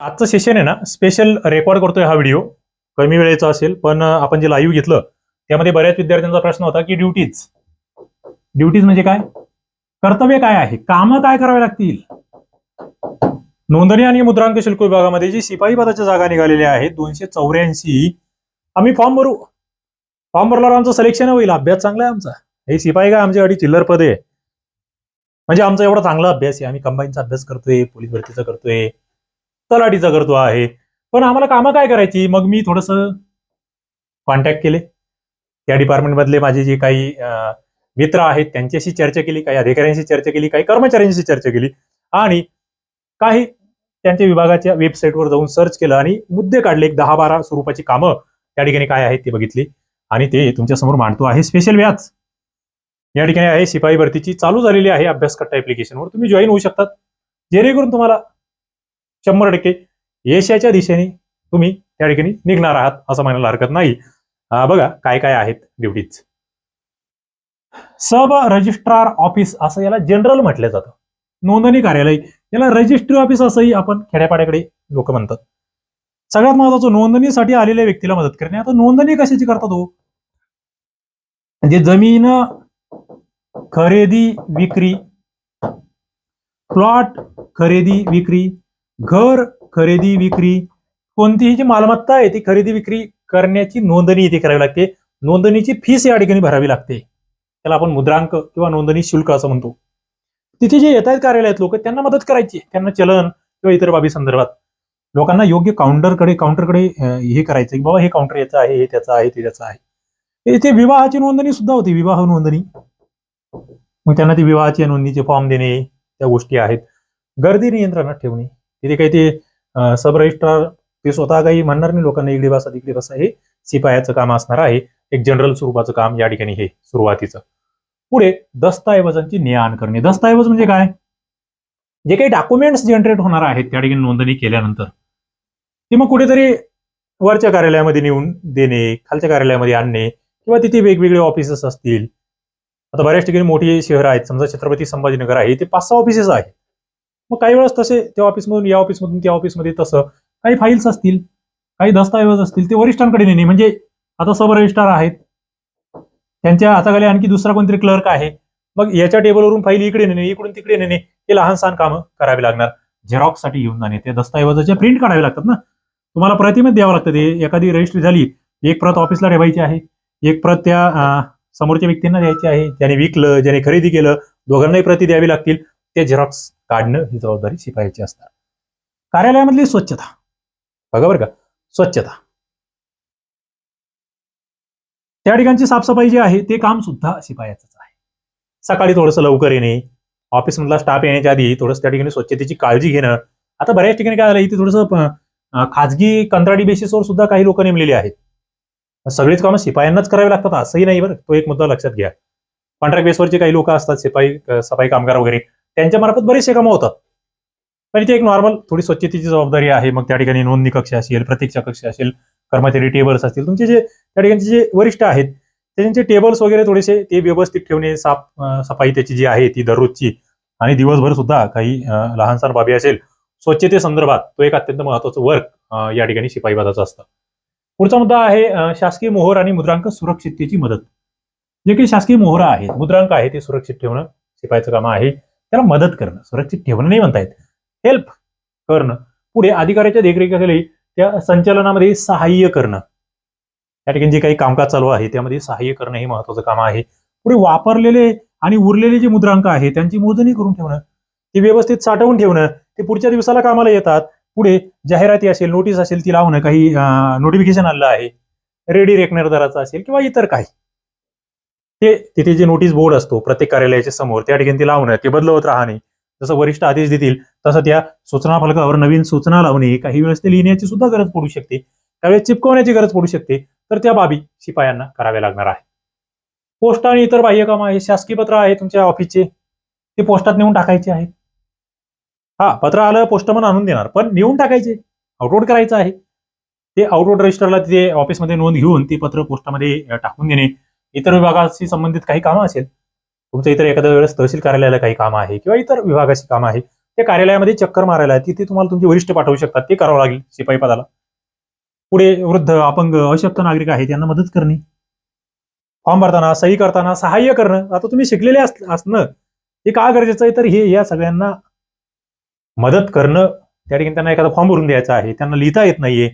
आजचं सेशन आहे ना स्पेशल रेकॉर्ड करतोय हा व्हिडिओ कमी वेळेचा असेल पण आपण जे लाईव्ह घेतलं त्यामध्ये बऱ्याच विद्यार्थ्यांचा प्रश्न होता की ड्युटीज ड्युटीज म्हणजे काय? कर्तव्य काय आहे? कामं काय करावे लागतील? नोंदणी आणि मुद्रांक शुल्क विभागामध्ये जी शिपाई पदाच्या जागा निघालेल्या आहेत दोनशे चौऱ्याऐंशी. आम्ही फॉर्म भरू. फॉर्म भरल्यावर आमचं सिलेक्शन होईल. अभ्यास चांगला आहे आमचा. हे शिपाई काय? आमची अडी चिल्लर पद. आहे म्हणजे आमचा एवढा चांगला अभ्यास आहे. आम्ही कंबाईनचा अभ्यास करतोय पोलीस भरतीचा करतोय. तलाठीचा करतो आहे. पण आम्हाला कामं काय करायची? मग मी थोडस कॉन्टॅक्ट केले. त्या डिपार्टमेंटमधले माझे जे काही मित्र आहेत त्यांच्याशी चर्चा केली काही अधिकाऱ्यांशी चर्चा केली काही कर्मचाऱ्यांशी चर्चा केली आणि काही त्यांच्या विभागाच्या वेबसाईटवर जाऊन सर्च केलं आणि मुद्दे काढले. एक दहा बारा स्वरूपाची कामं त्या ठिकाणी काय आहेत ती बघितली आणि ते तुमच्यासमोर मांडतो आहे स्पेशल व्याज. या ठिकाणी आहे शिपाई भरतीची चालू झालेली आहे अभ्यासकट्टा ऍप्लिकेशनवर तुम्ही जॉईन होऊ शकतात. जेणेकरून तुम्हाला शंभर टक्के यशाच्या दिशेने तुम्ही त्या ठिकाणी निघणार आहात असं म्हणायला हरकत नाही. बघा काय काय आहेत ड्युटीज सब रजिस्ट्रार ऑफिस असं याला जनरल म्हटलं जातं. नोंदणी कार्यालय याला रजिस्ट्री ऑफिस असंही आपण खेड्यापाड्याकडे लोक म्हणतात. सगळ्यात महत्वाचं नोंदणीसाठी आलेल्या व्यक्तीला मदत करणे. आता नोंदणी कशाची करतात हो? म्हणजे जमीन खरेदी विक्री प्लॉट खरेदी विक्री घर खरेदी विक्री कोणतीही जी मालमत्ता आहे ती खरेदी विक्री करण्याची नोंदणी इथे करावी लागते. नोंदणीची फीस या ठिकाणी भरावी लागते. त्याला आपण मुद्रांक किंवा नोंदणी शुल्क असं म्हणतो. तिथे जे येत आहेत कार्यालयात लोक त्यांना मदत करायची. त्यांना चलन किंवा इतर बाबी संदर्भात. लोकांना योग्य काउंटरकडे काउंटरकडे हे करायचं की बाबा हे काउंटर याचं आहे हे त्याचं आहे ते त्याचं आहे. इथे विवाहाची नोंदणी सुद्धा होती विवाह नोंदणी. मग त्यांना ती विवाहाची नोंदणीचे फॉर्म देणे त्या गोष्टी आहेत. गर्दी नियंत्रणात ठेवणे. तिथे काही ते सब रजिस्ट्रार ते स्वतः काही म्हणणार नाही लोकांना इकडे बसा तिकडे बसा. हे शिपायाचं काम असणार आहे. एक जनरल स्वरूपाचं काम या ठिकाणी हे सुरुवातीचं. पुढे दस्तऐवजांची ने आण करणे. दस्तऐवज म्हणजे काय? जे काही डॉक्युमेंट्स जनरेट होणार आहेत त्या ठिकाणी नोंदणी केल्यानंतर ते मग कुठेतरी वरच्या कार्यालयामध्ये नेऊन देणे खालच्या कार्यालयामध्ये आणणे किंवा तिथे वेगवेगळे ऑफिसेस असतील. आता बऱ्याच ठिकाणी मोठी शहरं आहेत. समजा छत्रपती संभाजीनगर आहे. ते पाच सहा ऑफिसेस आहेत. मग काही वेळेस तसे त्या ऑफिसमधून या ऑफिसमधून त्या ऑफिसमध्ये तसं. काही फाईल्स असतील काही दस्तऐवज असतील ते वरिष्ठांकडे नेणे. म्हणजे आता सब रजिस्ट्रार आहेत. त्यांच्या हाताखाली आणखी दुसरा कोणतरी क्लर्क आहे. मग याच्या टेबलवरून फाईल इकडे नेणे इकडून तिकडे नेणे. हे लहान सहान कामं करावी लागणार. झेरॉक्ससाठी घेऊन जाणे. ते दस्तऐवजाच्या प्रिंट काढावे लागतात ना. तुम्हाला प्रतिमेत द्यावं लागतं ते. एखादी रजिस्ट्री झाली एक प्रत ऑफिसला ठेवायची आहे. एक प्रत त्या समोरच्या व्यक्तींना द्यायची आहे. ज्याने विकलं ज्याने खरेदी केलं दोघांनाही प्रती द्यावी लागतील. ते झेरॉक्स काढणं ही जबाबदारी शिपायाची असणार. कार्यालयामधली स्वच्छता. बघा बरं का स्वच्छता. त्या ठिकाणची साफसफाई जी आहे ते काम सुद्धा शिपायाचंच आहे. सकाळी थोडंसं लवकर येणे ऑफिसमधला स्टाफ येण्याच्या आधी थोडंसं त्या ठिकाणी स्वच्छतेची काळजी घेणं. आता बऱ्याच ठिकाणी काय झालं इथे थोडंसं खाजगी कंत्राटी बेसिसवर सुद्धा काही लोक नेमलेली आहेत. सगळीच कामं शिपायांनाच करावी लागतात असंही नाही बरं. तो एक मुद्दा लक्षात घ्या. कॉन्ट्रॅक्ट बेसवरचे काही लोक असतात शिपाई सफाई कामगार वगैरे. त्यांच्या मार्फत बरेचसे कामं होतात. पण इथे एक नॉर्मल थोडी स्वच्छतेची जबाबदारी आहे. मग त्या ठिकाणी नोंदणी कक्ष असेल प्रतीक्षा कक्ष असेल कर्मचारी टेबल्स असतील. तुमचे जे त्या ठिकाणचे जे वरिष्ठ आहेत त्यांचे टेबल्स वगैरे थोडेसे ते व्यवस्थित ठेवणे साफ सफाई त्याची जी आहे ती दररोजची. आणि दिवसभर सुद्धा काही लहानसार लहानसहान बाबी असेल स्वच्छते संदर्भात तो एक अत्यंत महत्वाचं वर्क या ठिकाणी शिपाई असतं. पुढचा मुद्दा आहे शासकीय मोहर आणि मुद्रांक सुरक्षिततेची मदत. जे काही शासकीय मोहर आहेत मुद्रांक आहे ते सुरक्षित ठेवणं शिपाईचं काम आहे. त्याला मदत करणं सुरक्षित ठेवणं नाही म्हणता येत हेल्प करणं पुढे अधिकाऱ्याच्या देखरेखीखाली त्या संचालनामध्ये सहाय्य करणं. त्या ठिकाणी जे काही कामकाज चालू आहे त्यामध्ये सहाय्य करणं हे महत्वाचं काम आहे. पुढे वापरलेले आणि उरलेले जे मुद्रांक आहे त्यांची मोजणी करून ठेवणं. ते व्यवस्थित साठवून ठेवणं. ते पुढच्या दिवसाला कामाला येतात. पुढे जाहिराती असेल नोटीस असेल ती लावणं. काही नोटिफिकेशन आलं आहे. रेडी रेकनर दराचं असेल किंवा इतर काही. ते तिथे जे नोटीस बोर्ड असतो प्रत्येक कार्यालयाच्या समोर त्या ठिकाणी ते लावणं ते बदलवत राहणे. जसं वरिष्ठ आदेश देतील तसं त्या सूचना फलकावर नवीन सूचना लावणे काही वेळेस ते लिहिण्याची सुद्धा गरज पडू शकते. त्यावेळेस चिपकवण्याची गरज पडू शकते. तर त्या बाबी शिपायांना कराव्या लागणार आहे. पोस्ट आणि इतर बाह्यकाम आहे शासकीय पत्र आहे तुमच्या ऑफिसचे ते पोस्टात नेऊन टाकायचे आहे हा पत्र आलं पोस्टमन आणून देणार. पण नेऊन टाकायचे. आउटलोड करायचं आहे. ते आउटलोड रजिस्टरला तिथे ऑफिसमध्ये नोंद घेऊन ते पत्र पोस्टामध्ये टाकून देणे. इतर विभागाशी संबंधित काही कामं असेल तुमचं इतर एखाद्या वेळेस तहसील कार्यालयाला काही काम आहे किंवा इतर विभागाची काम आहे त्या कार्यालयामध्ये चक्कर मारायला आहे. तिथे तुम्हाला तुमचे वरिष्ठ पाठवू शकतात ते करावं लागेल शिपाई पदाला पुढे वृद्ध अपंग अशक्त नागरिक आहेत त्यांना मदत करणे फॉर्म भरताना सही करताना सहाय्य करणं आता तुम्ही शिकलेले अस- असणं हे का गरजेचं आहे तर हे या सगळ्यांना मदत करणं त्या ठिकाणी त्यांना एखादा फॉर्म भरून द्यायचा आहे त्यांना लिहिता येत नाहीये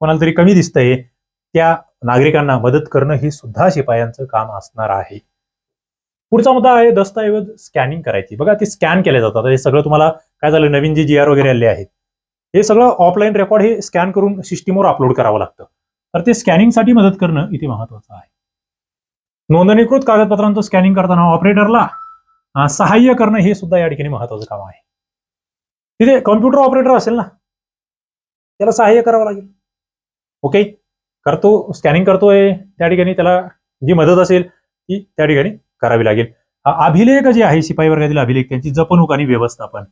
कोणाला तरी कमी दिसतंय त्या नागरिकांना मदत करणं हे सुद्धा शिपायांचं काम असणार आहे. पुढचा मुद्दा आहे दस्तऐवज स्कॅनिंग करायची. बघा ते स्कॅन केले जातात. हे सगळं तुम्हाला काय झालं? नवीन जे जी आर वगैरे आले आहेत. हे सगळं ऑफलाईन रेकॉर्ड हे स्कॅन करून सिस्टीमवर अपलोड करावं लागतं. तर ते स्कॅनिंगसाठी मदत करणं इथे महत्वाचं आहे. नोंदणीकृत कागदपत्रांचं स्कॅनिंग करताना ऑपरेटरला सहाय्य करणं हे सुद्धा या ठिकाणी महत्वाचं काम आहे. तिथे कॉम्प्युटर ऑपरेटर असेल ना? त्याला सहाय्य करावं लागेल. ओके करतो स्कॅनिंग करतोय त्या ठिकाणी त्याला जी मदत असेल ती त्या ठिकाणी करावी लागेल. अभिलेख जे आहे शिपाई वर्गातील अभिलेख त्यांची जपणूक आणि व्यवस्थापन.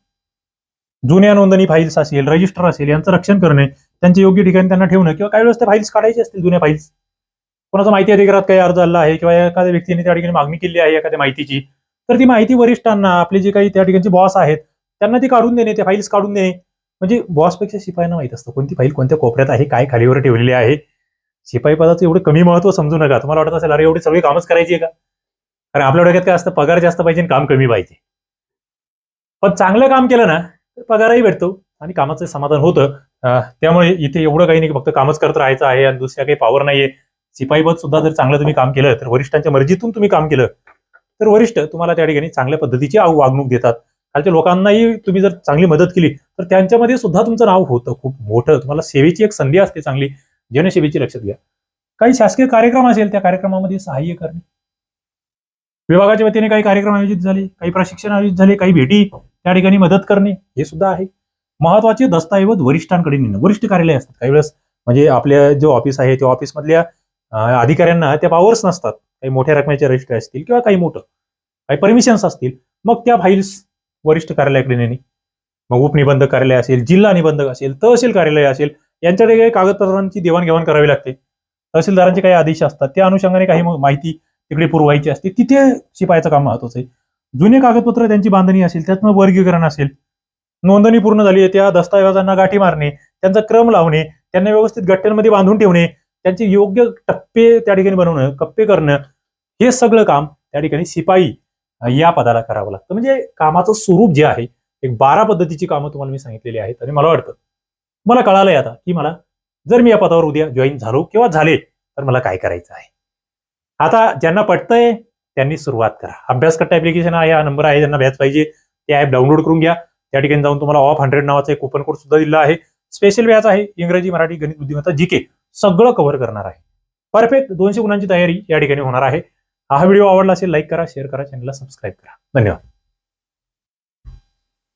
जुन्या नोंदणी फाईल्स असेल रजिस्टर असेल यांचं रक्षण करणे त्यांचे योग्य ठिकाणी त्यांना ठेवणं किंवा काही वेळेस त्या फाईल्स काढायचे असतील जुन्या फाईल्स कोणाचा माहिती अधिकारात काही अर्ज आला आहे किंवा एखाद्या व्यक्तीने त्या ठिकाणी मागणी केली आहे एखाद्या माहितीची तर ती माहिती वरिष्ठांना आपले जे काही त्या ठिकाणचे बॉस आहेत त्यांना ती काढून देणे त्या फाईल्स काढून देणे. म्हणजे बॉसपेक्षा शिपायांना माहीत असतं कोणती फाईल कोणत्या कोपऱ्यात आहे काय खालीवर ठेवलेली आहे शिपाई पदाचं एवढं कमी महत्त्व समजू नका. तुम्हाला वाटत असेल अरे एवढे सगळी कामच करायची आहे का? कारण आपल्या डोक्यात काय असतं पगार जास्त पाहिजे आणि काम कमी पाहिजे. पण चांगलं काम केलं ना तर पगारही भेटतो आणि कामाचं समाधान होतं. त्यामुळे इथे एवढं काही नाही की फक्त कामच करत राहायचं आहे आणि दुसऱ्या काही पॉवर नाहीये. शिपाई पद सुद्धा जर चांगलं तुम्ही काम केलं तर वरिष्ठांच्या मर्जीतून तुम्ही काम केलं तर वरिष्ठ तुम्हाला त्या ठिकाणी चांगल्या पद्धतीची वागणूक देतात. खालच्या लोकांनाही तुम्ही जर चांगली मदत केली तर त्यांच्यामध्ये सुद्धा तुमचं नाव होतं. खूप मोठं. तुम्हाला सेवेची एक संधी असते चांगली. जनसेवेची लक्षात घ्या. काही शासकीय कार्यक्रम असेल त्या कार्यक्रमामध्ये सहाय्य करणे. विभागाच्या वतीने काही कार्यक्रम आयोजित झाले काही प्रशिक्षण आयोजित झाले काही भेटी त्या ठिकाणी मदत करणे हे सुद्धा आहे. महत्त्वाचे दस्तऐवज वरिष्ठांकडे नेणं. वरिष्ठ कार्यालय असतात. काही वेळेस म्हणजे आपल्या जे ऑफिस आहे त्या ऑफिसमधल्या अधिकाऱ्यांना त्या पॉवर्स नसतात. काही मोठ्या रकमेचे रजिस्टर असतील किंवा काही मोठं. काही परमिशन्स असतील. मग त्या फाईल्स वरिष्ठ कार्यालयाकडे नेणे. मग उपनिबंधक कार्यालय असेल जिल्हा निबंधक असेल तहसील कार्यालय असेल यांच्याकडे काही कागदपत्रांची देवाणघेवाण करावी लागते. तहसीलदारांचे काही आदेश असतात. त्या अनुषंगाने काही माहिती तिकडे पुरवायची असते. तिथे शिपायाचं काम महत्वाचं आहे. जुने कागदपत्र त्यांची बांधणी असेल त्यात वर्गीकरण असेल. नोंदणी पूर्ण झाली आहे त्या दस्तावेजांना गाठी मारणे त्यांचा क्रम लावणे त्यांना व्यवस्थित गट्ट्यांमध्ये बांधून ठेवणे त्यांचे योग्य टप्पे त्या ठिकाणी बनवणं कप्पे करणं हे सगळं काम त्या ठिकाणी शिपाई या पदाला करावं लागतं. म्हणजे कामाचं स्वरूप जे आहे एक बारा पद्धतीची कामं तुम्हाला मी सांगितलेली आहेत आणि मला वाटतं मला कळालंय आता की मला जर मी या पदावर उद्या जॉईन झालो किंवा झाले तर मला काय करायचं आहे? आता ज्यांना पटतंय त्यांनी सुरुवात करा. अभ्यास कट्टा ऍप्लिकेशन आहे हा नंबर आहे ज्यांना बॅच पाहिजे ते ऍप डाउनलोड करून घ्या. त्या ठिकाणी जाऊन तुम्हाला ऑफ हंड्रेड नावाचा एक कुपन कोड सुद्धा दिला आहे. स्पेशल बॅच आहे इंग्रजी मराठी गणित बुद्धिमत्ता जी के सगळं कव्हर करणार आहे. परफेक्ट दोनशे गुणांची तयारी या ठिकाणी होणार आहे. हा व्हिडिओ आवडला असेल लाईक करा शेअर करा चॅनलला सबस्क्राईब करा. धन्यवाद.